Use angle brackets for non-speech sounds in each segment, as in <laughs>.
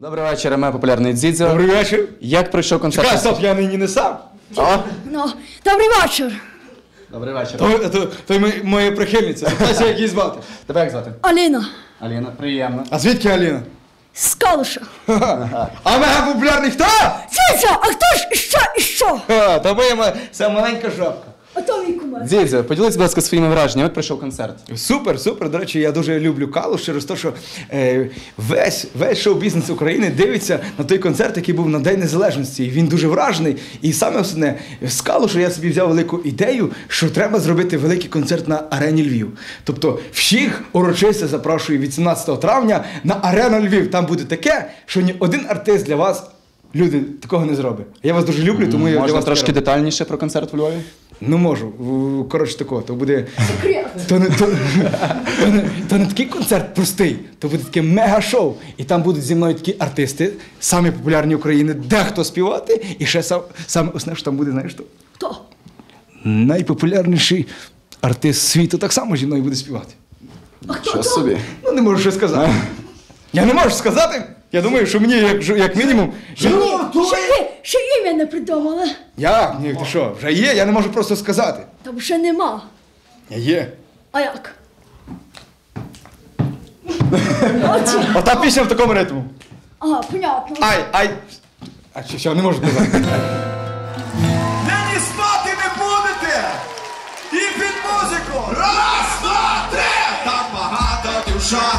Добрий вечір, ми популярний Дзідзо. Добрий вечір. Як пройшов концерт? Чекай, стоп, я нині не сам. О, Ну, добрий вечір. добрий вечір. То, то, то й ми- моя прихильниця. Питайся, як її звати. Тебе як звати? Аліна. Аліна, приємно. А звідки Аліна? З Калуша. А мега популярний хто? Циця, а хто ж що і що? Та моя ця маленька жабка. А то мій кумир. Дзідзо, поділись, будь ласка, своїми враженнями. От пройшов концерт. Супер, супер. До речі, я дуже люблю Калуш через те, що е, весь, весь шоу-бізнес України дивиться на той концерт, який був на День Незалежності. І він дуже вражений. І саме основне, з Калуша я собі взяв велику ідею, що треба зробити великий концерт на арені Львів. Тобто всіх урочисто запрошую від 17 травня на арену Львів. Там буде таке, що ні один артист для вас. Люди такого не зробить. Я вас дуже люблю, тому я для Можна вас трошки таке детальніше про концерт у Львові? Ну можу. Коротше такого, то буде. То не, то, то, не, то не такий концерт простий, то буде таке мега-шоу. І там будуть зі мною такі артисти, самі популярні України, дехто співати, і ще сам, саме основне, що там буде, знаєш, що Хто? найпопулярніший артист світу так само зі мною буде співати. А хто Що собі? Ну не можу що сказати. <laughs> Я не можу сказати. Я думаю, що мені, як, як мінімум. Ще, ні, ще ім'я не придумали. Я? Ні, ти що, вже є, я не можу просто сказати. Там ще нема. Є. А як? <laughs> Ота пісня в такому ритму. Ага, понятно. Ай, ай. А що, що, не можу сказати. <laughs> Нині спати не будете! І під музику! Раз, два, три! Так багато дівчат,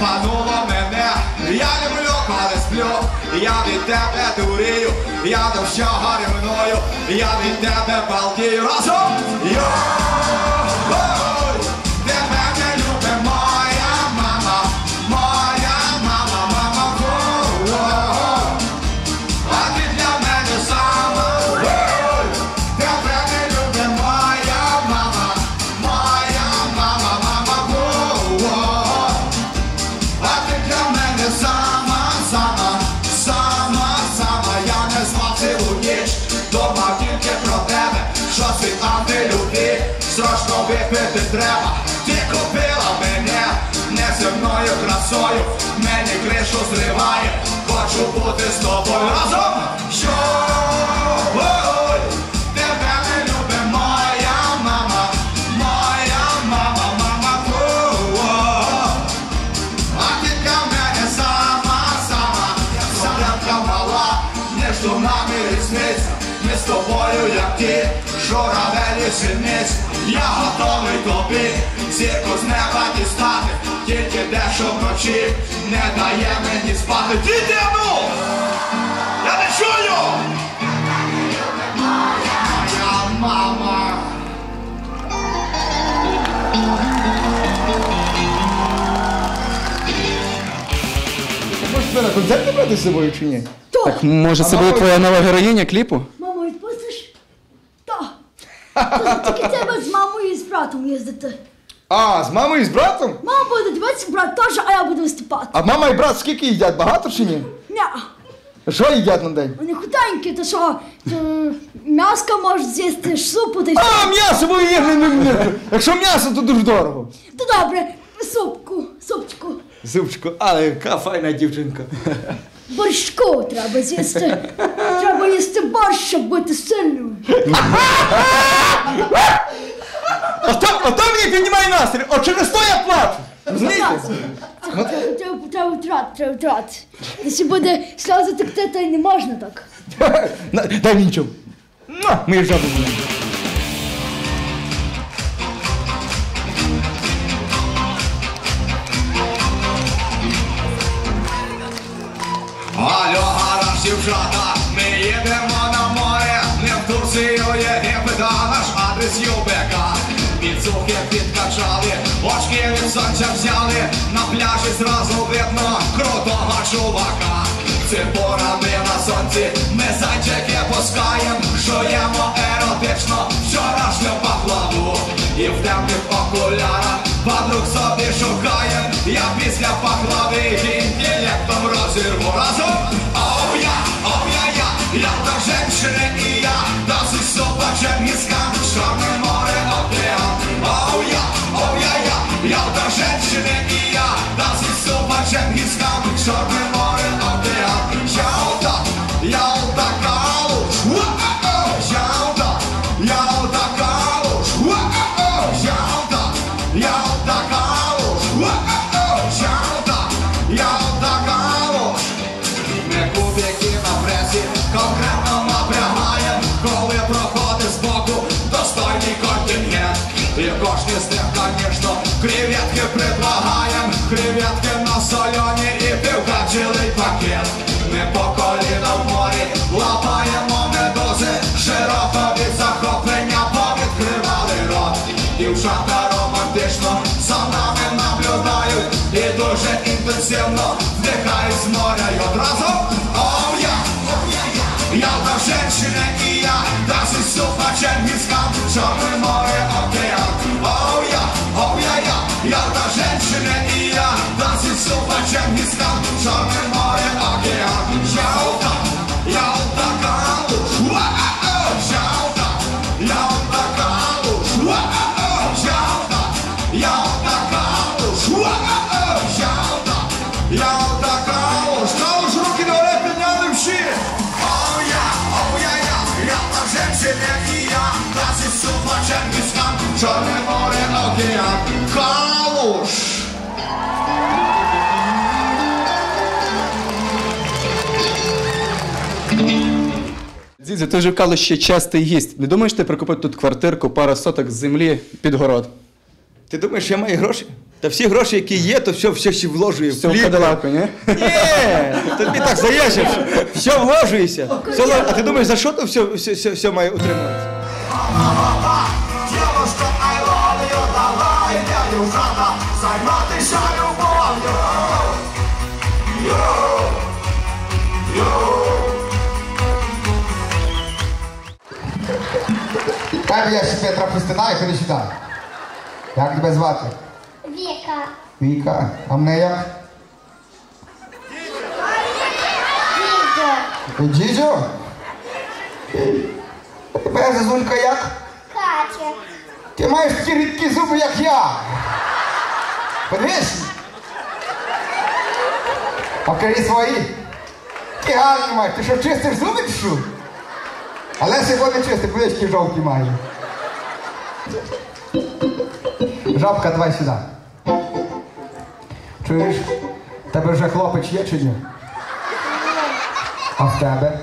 та пануло мене. Я люблю, коли сплю, я від тебе дурію, я до всього ревную, я від тебе балдію разом. Йой! Срочно треба Ти купила мене. Неземною красою Мені кришу зриває. Хочу бути з тобою разом. Що? Тебе не любить моя мама. Моя мама, мама. А ти мене сама, сама. Солянка мала Між нами різниця Ми з тобою, як ті Журавелі синиць Я готовий тобі Зірку з неба дістати Тільки дещо вночі Не дає мені спати Діти, ну! Я не чую! Моя мама Можеш тебе на концерт не брати з собою чи ні? То. Так, може, це буде твоя нова героїня кліпу? Мамо, відпустиш? То. То Тільки з братом їздити. А, з мамою і з братом? Мама буде дивитися, брат теж, а я буду виступати. А мама і брат скільки їдять? Багато чи ні? Ня. Що їдять на день? Вони худенькі, то що, то м'яска можуть з'їсти, супу та й А, м'ясо бо є, не, не. Якщо м'ясо, то дуже дорого. То добре, супку, супчику. Зубчику, але яка файна дівчинка. Борщку треба з'їсти. Треба їсти борщ, щоб бути сильним. <laughs> Ото, ото мені піднімає настрій, от через то я плачу. Розумієте? Треба, треба, треба втрати, треба втрати. Якщо буде сльози текти, то й не можна так. На, Дай мені чому. Муа, Моя жаба. Алло, гараж дівчата, Підсухи підкачали, очки від сонця взяли, на пляжі зразу видно крутого чувака. Інтенсивно вдихають з моря й одразу. Оу я, я та женщина і я, даже супа Khan, Чорне море, океан. Оу я, оу я, я, та женщина і я, даже супа Khan, Чорне море, Дідзю, ти вже в Калуші частий гість. Не думаєш ти прикупити тут квартирку, пару соток землі під город? Ти думаєш, я маю гроші? Та всі гроші, які є, то все, все ще вложую. Все в плівку. кадилаку, ні? Ні, тобі так заєшиш. Все вложується. Все, а ти думаєш, за що то все, все, все, все має утримуватися? Дівушка, I love you, давай, дівчата, займатися любов'ю. Как я Петра Пустина, ходи сюди. Як тебе звати? Віка. Віка. А мене як? Дідо. Дідьо? А тебе зазулька як? Катя. Ти маєш такі рідкі зуби, як я. Подивись. Покажи свої. Ти гарні маєш. Ти що чистиш зуби чи що? Але сьогодні подивись, які жовті маю. Жабка, давай сюди. Чуєш? Тебе вже хлопець є чи ні? А в тебе?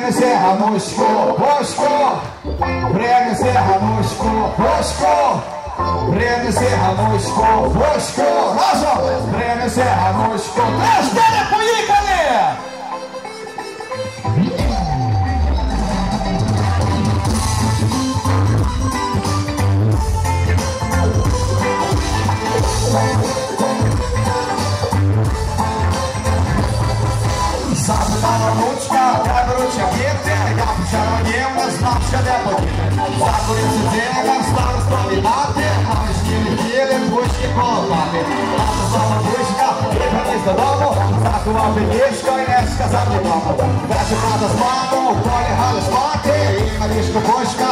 Принеси гануську, Бошко, принеси гануську, Бошко, принеси гануську, Бошко, разом, принеси гануську, три, чотири, поїхали! Закурив сидіння, став розповідати, а ми летіли, бучки колопати. А то сама бучка, приніс додому, заховав ліжко і не сказав нікому. Перша брата з мамою, полягали спати, і на ліжку бочка,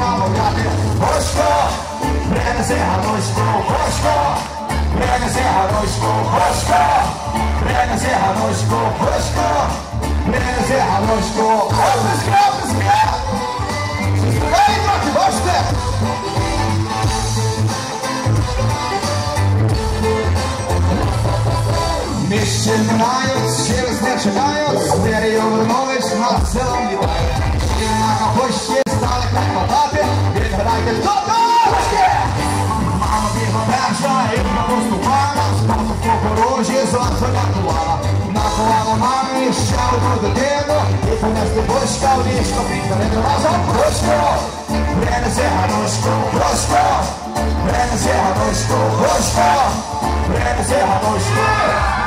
маму грати. Бочко, принеси ганочку, бочко, принеси ганочку, бочко, принеси ганочку, бочко, принеси ганочку. Оплеск, Міщі минають, через не чекають, з дверію вернулись, над селом літають. І на капущі стали клепотати, відгадайте, хто дочки! Мама бігла перша і поступала, спати в кукурузі зонзолятувала. Накувала мамі ще одну дитину, і понесли бочка в ліжко, підпереди разом бочко. Принеси ганушку, бочко, принеси ганушку, бочко, принеси ганушку.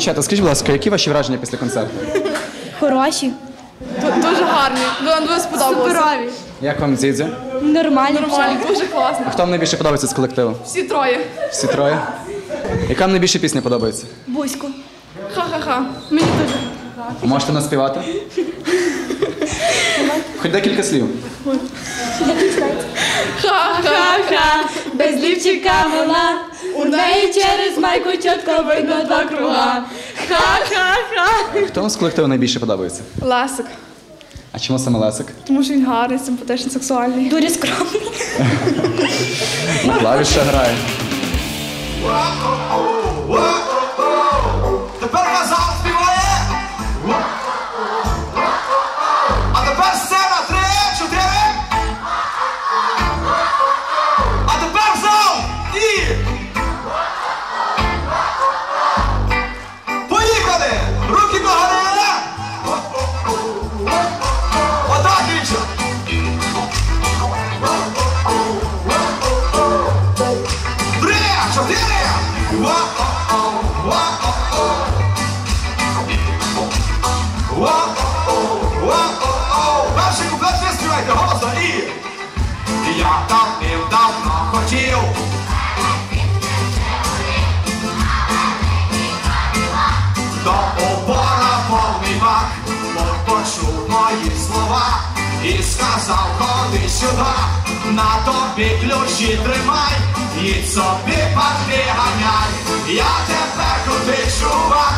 Дівчата, скажіть, будь ласка, які ваші враження після концерту? Хороші. Дуже гарні. Дуже сподобалося. Суперові. Як вам дзідзя? Нормально. Нормально, дуже класно. А Хто вам найбільше подобається з колективу? Всі троє. Всі троє? Яка вам найбільше пісня подобається? Бузьку. Ха-ха-ха. Мені дуже. Можете наспівати? Хоч декілька слів. Ха-ха-ха. Без лівчика вона. У неї через майку чітко видно два круга. Ха-ха-ха. Хто вам з колективу найбільше подобається? Ласик. А чому саме Лесик? Тому що він гарний, симпатичний, сексуальний. Дуже скромний. На клавішах грає. Я давним-давно хотів. До обора повний бак, Бог почув мої слова і сказав, ходи сюди, на тобі ключі тримай, і собі ганяй. Я тепер крутий чувак,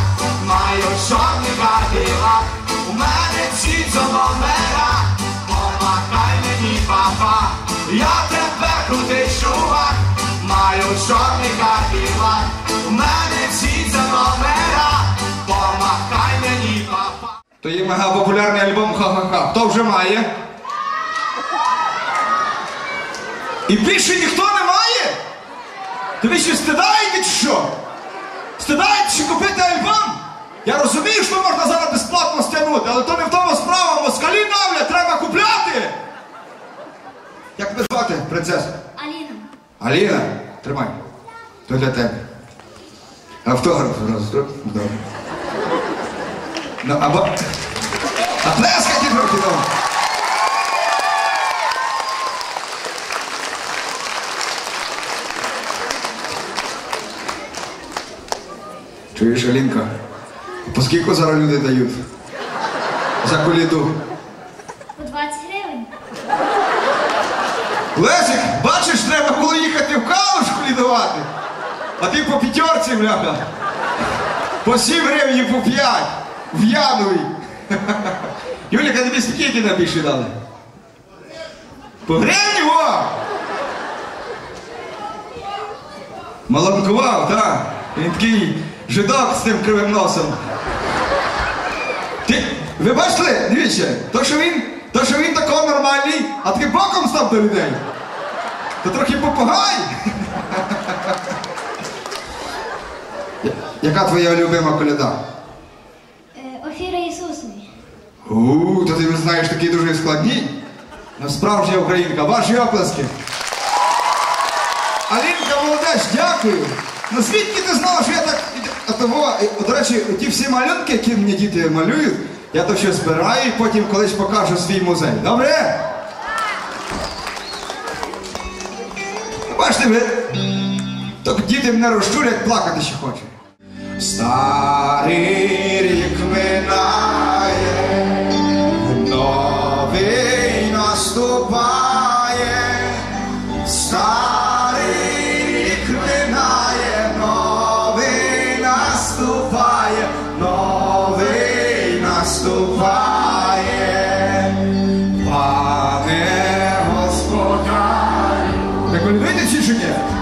маю чорний кадилак, у мене ці номера, помагай мені, папа. Я тепер крутий чувак, маю чорний кадилак, у мене ці номера, помагай мені, папа. То є мега популярний альбом Ха-ха-ха. Хто вже має? І більше ніхто не має? То ви ще стидаєте чи що? Стидаєте чи купити альбом? Я розумію, що можна зараз безплатно стягнути, але то не в тому справа, москалі давлять, треба купляти. Як тебе звати, принцеса? Аліна. Аліна, тримай. То для тебе. Автограф роздроб. Добре. Ну, або... А плескайте трохи дома. Чуєш, Алінка? По скільки зараз люди дають? За коліду. По 20 гривень. Лесик, бачиш, треба було їхати в калушку лідувати. А ти по п'ятерці, бляха. По сім гривень по п'ять. В Янові. <laughs> Юліка, тобі скільки найбільше дали? По гривні, о! Маланкував, так? Він такий жидок з тим кривим носом. Ти, ви бачили, дивіться, то що він, то що він тако нормальний, а такий боком став до людей. То трохи попугай. Яка твоя любима коляда? Офіра Ісусові. У, то ти знаєш такі дуже складні. Ну, справжня українка, ваші оплески. Алінка, молодець, дякую. Ну звідки ти знала, що я так. А того, до речі, ті всі малюнки, які мені діти малюють, я то все збираю і потім колись покажу свій музей. Добре? Бачите, ви. То діти мене розчулять, плакати ще хочуть. Старий Ви видите чи ні?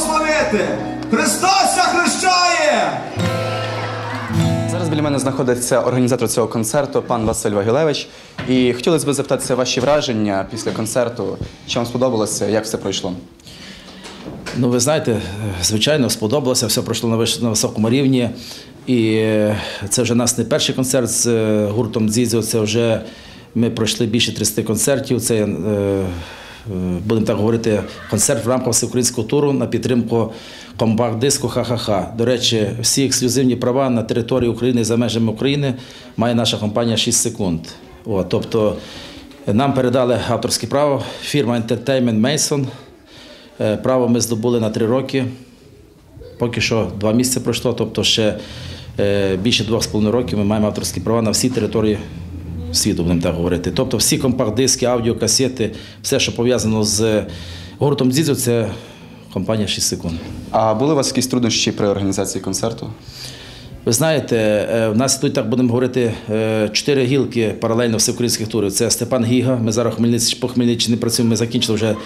Вінцем поблагословити. Христос ся хрещає! Зараз біля мене знаходиться організатор цього концерту, пан Василь Вагілевич. І хотілося б запитатися ваші враження після концерту. Чи вам сподобалося, як все пройшло? Ну, ви знаєте, звичайно, сподобалося, все пройшло на, високому рівні. І е, це вже нас не перший концерт з е, гуртом Дзідзьо, це вже ми пройшли більше 30 концертів. Це, е, будемо так говорити, концерт в рамках всеукраїнського туру на підтримку компакт-диску Ха-ха-ха. До речі, всі ексклюзивні права на території України і за межами України має наша компанія 6 секунд. От, тобто нам передали авторське право фірма Entertainment Mason. Е, Право ми здобули на три роки. Поки що два місяці пройшло, тобто ще е, більше двох з половиною років ми маємо авторські права на всі території світу, будемо так говорити. Тобто всі компакт-диски, аудіокасети, все, що пов'язано з гуртом Дзідзо, це компанія 6 секунд. А були у вас якісь труднощі при організації концерту? Ви знаєте, е, в нас тут, так будемо говорити, е, чотири гілки паралельно всеукраїнських турів. Це Степан Гіга. Ми зараз Хмельниць- по Хмельниччині працюємо. Ми закінчили вже,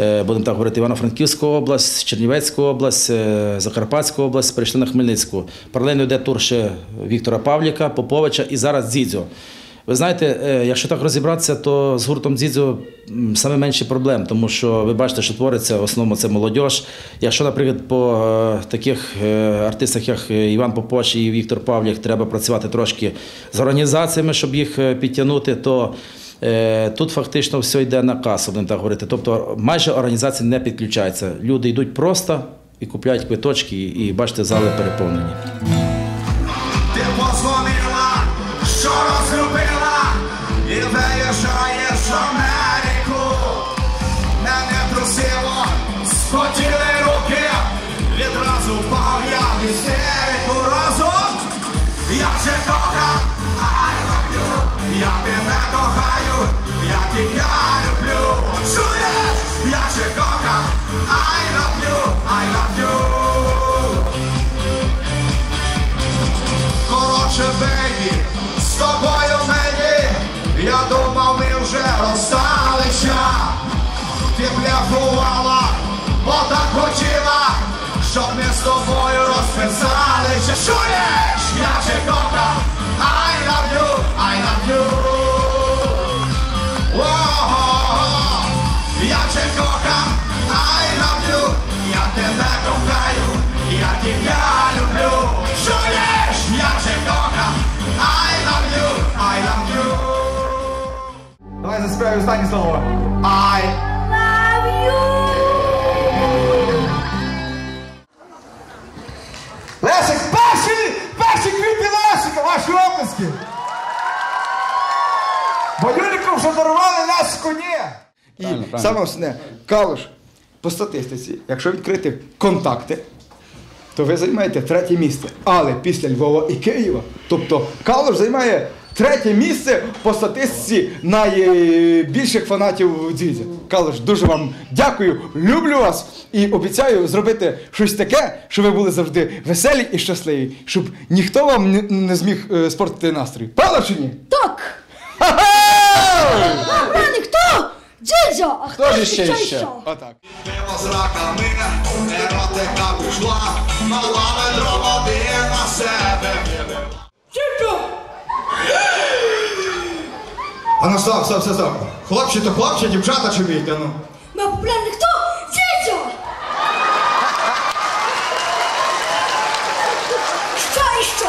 е, будемо так говорити, Івано-Франківську область, Чернівецьку область, е, Закарпатську область, перейшли на Хмельницьку. Паралельно йде тур ще Віктора Павліка, Поповича і зараз Дзідзьо. Ви знаєте, е, якщо так розібратися, то з гуртом Дзідзьо м, саме менше проблем, тому що ви бачите, що твориться, в основному це молодь. Якщо, наприклад, по е, таких е, артистах, як Іван Попоч і Віктор Павлік, треба працювати трошки з організаціями, щоб їх підтягнути, то тут фактично все йде на касу, будемо так говорити. Тобто майже організації не підключаються. Люди йдуть просто і купляють квиточки, і бачите, зали переповнені. Я ще кохав, I love you, я тебе кохаю, я тебе люблю. Чуєш? Я ще кохав, I love you, I love you. Коротше, бейбі, з тобою мені, я думав, ми вже розсталися. Ти бляфувала, бо так хотіла, щоб ми з тобою розписалися. Чуєш? Я ще тебе кохаю, я тебе люблю. Чуєш? Я ще кохав, I love you, I love you. Давай заспівай останнє слово. I love you. Лесик, перші, перші квіти Лесика, ваші оплески. Бо Юліку вже дарували Лесику ні. І саме основне, Калуш, по статистиці, якщо відкрити контакти, то ви займаєте третє місце. Але після Львова і Києва, тобто Калуш займає третє місце по статистиці найбільших фанатів Дзідзя. Калуш, дуже вам дякую, люблю вас і обіцяю зробити щось таке, щоб ви були завжди веселі і щасливі, щоб ніхто вам не, зміг е, спортити настрій. Правда чи ні? Так! Ха-ха! Хто? Дідзьо! А Хто ж ще ще? Отак. Пиво з раками, еротика пішла, мала ведро води на себе. А ну стоп, стоп, стоп, стоп. Хлопці то хлопці, дівчата чи війте, ну. Ми популярний хто? Дідзьо! Що і що?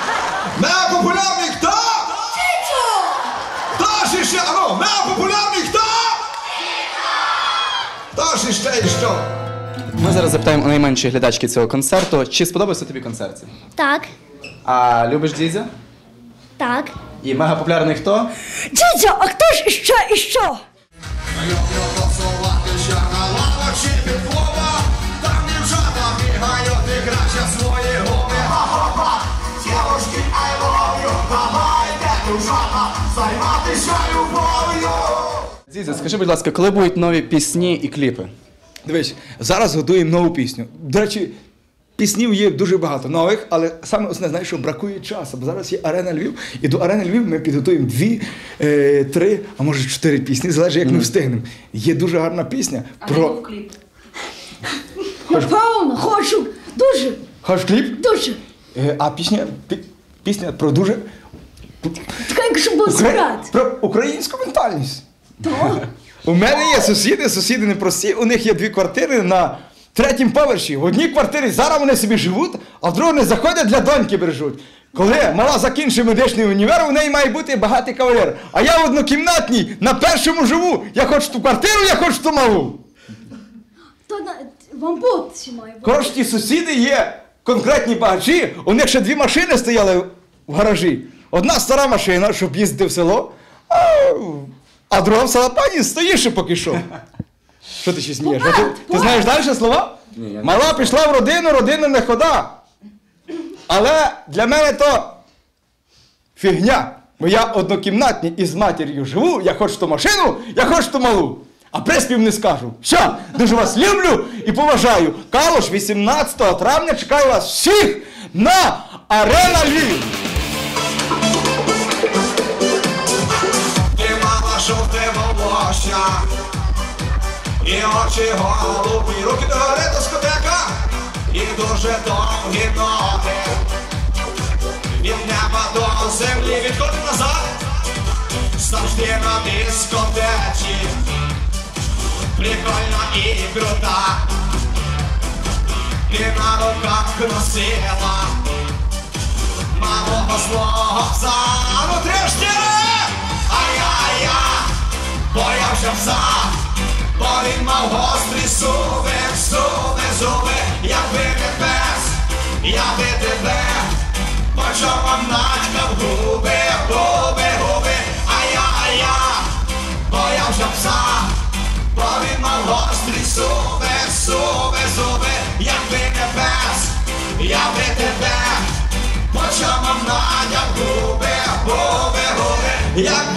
<laughs> Хто ж іще і що? Ми зараз запитаємо у найменшої глядачки цього концерту. Чи сподобався тобі концерт? Так, А любиш Дідзя? так. І мега популярний хто? Дідзьо, а хто ж іще і що? Займатися любов'ю. Дідзя, скажи, будь ласка, коли будуть нові пісні і кліпи? Дивись, зараз готуємо нову пісню. До речі, Піснів є дуже багато нових, але саме основне, знаєш, що бракує часу. Бо зараз є арена Львів, і до арени Львів ми підготуємо дві, е, три, а може чотири пісні, залежить, як ми встигнемо. Є дуже гарна пісня про. Напевно, хочу. Дуже, Хочеш кліп? дуже. Е, а пісня, пі- пісня про дуже. Така, якщо був. Про українську ментальність. То? У мене є сусіди, сусіди непрості. У них є дві квартири на третім поверсі. В одній квартирі зараз вони собі живуть, а в другу не заходять для доньки бережуть. Коли мала закінчить медичний універ, у неї має бути багатий кавалер. А я в однокімнатній на першому живу. Я хочу ту квартиру, я хочу ту малу. То на... вам бути має бути. Коротше, ті сусіди є конкретні багачі. У них ще дві машини стояли в гаражі. Одна стара машина, щоб їздити в село, а, а друга в салапані стоїть ще поки що. <laughs> Що ти ще смієш? Ти, ти знаєш далі слова? Ні, я не Мала пішла в родину, родина не хода. Але для мене то фігня. Бо я однокімнатні із матір'ю живу, я хочу ту машину, я хочу ту малу. А приспів не скажу. Все, дуже вас люблю і поважаю. Калош 18 травня чекаю вас всіх на Арена Львів. Волосся І очі голубі, руки догори дискотека І дуже довгі ноги Від неба до землі відходи назад Завжди на дискотеці Прикольно і крута Ти на руках носила Малого злого пса Ну трішки Ай-я-я Боявся пса Бо він мав гострі зуби Зуби, зуби. Якби не пес Я би тебе Почав вам начкав губи Губи, губи. Ай-я-я Боявся пса Бо він мав гострі зуби Зуби, зуби. Якби не пес Я би тебе Почав вам надяв губи, губи, губи, як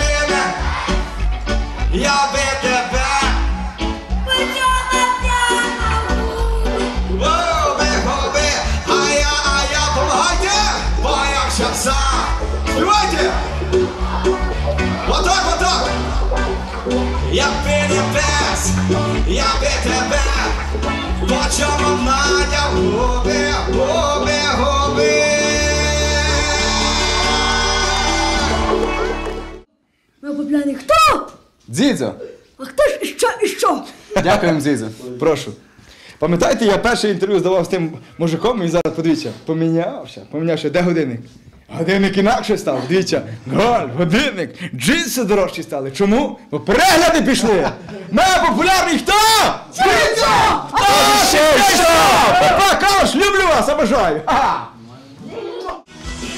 тебе, почав вам надяв губи, губи, губи. Ми попляний хто? Дзідзо, А хто ж і що і що? дякуємо, Дзідзо. Прошу. Пам'ятаєте, я перше інтерв'ю здавав з тим мужиком, і зараз подивіться, помінявся, помінявся, де годинник? Годинник інакше став, дивіться, голь, годинник, джинси дорожчі стали. Чому? Бо перегляди пішли. Ми популярний хто? Дивіться! Хто? Ще що? Папа, Калош, люблю вас, обожаю.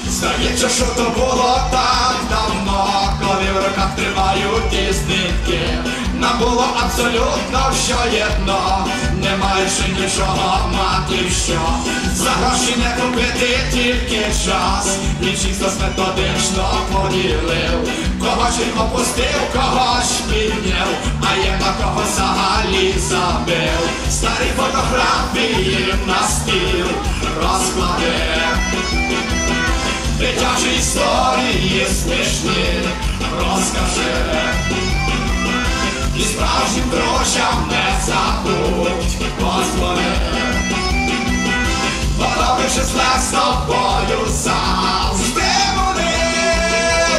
Здається, що то було так давно, коли в руках тримають ті знитки. Нам було абсолютно що єдно, не маючи нічого мати що. За гроші не купити тільки час, чисто методично поділив. Когось він опустив, когось підняв, а є на кого взагалі забив. Старі фотографії на стіл розкладив. Дитячі історії смішні розкажи І справжнім друзям не забудь позвони Подобивши зле з тобою завжди вони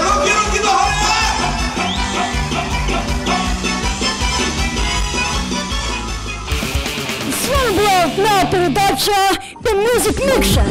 Руки, руки догори! З вами була передача The Music Mixer.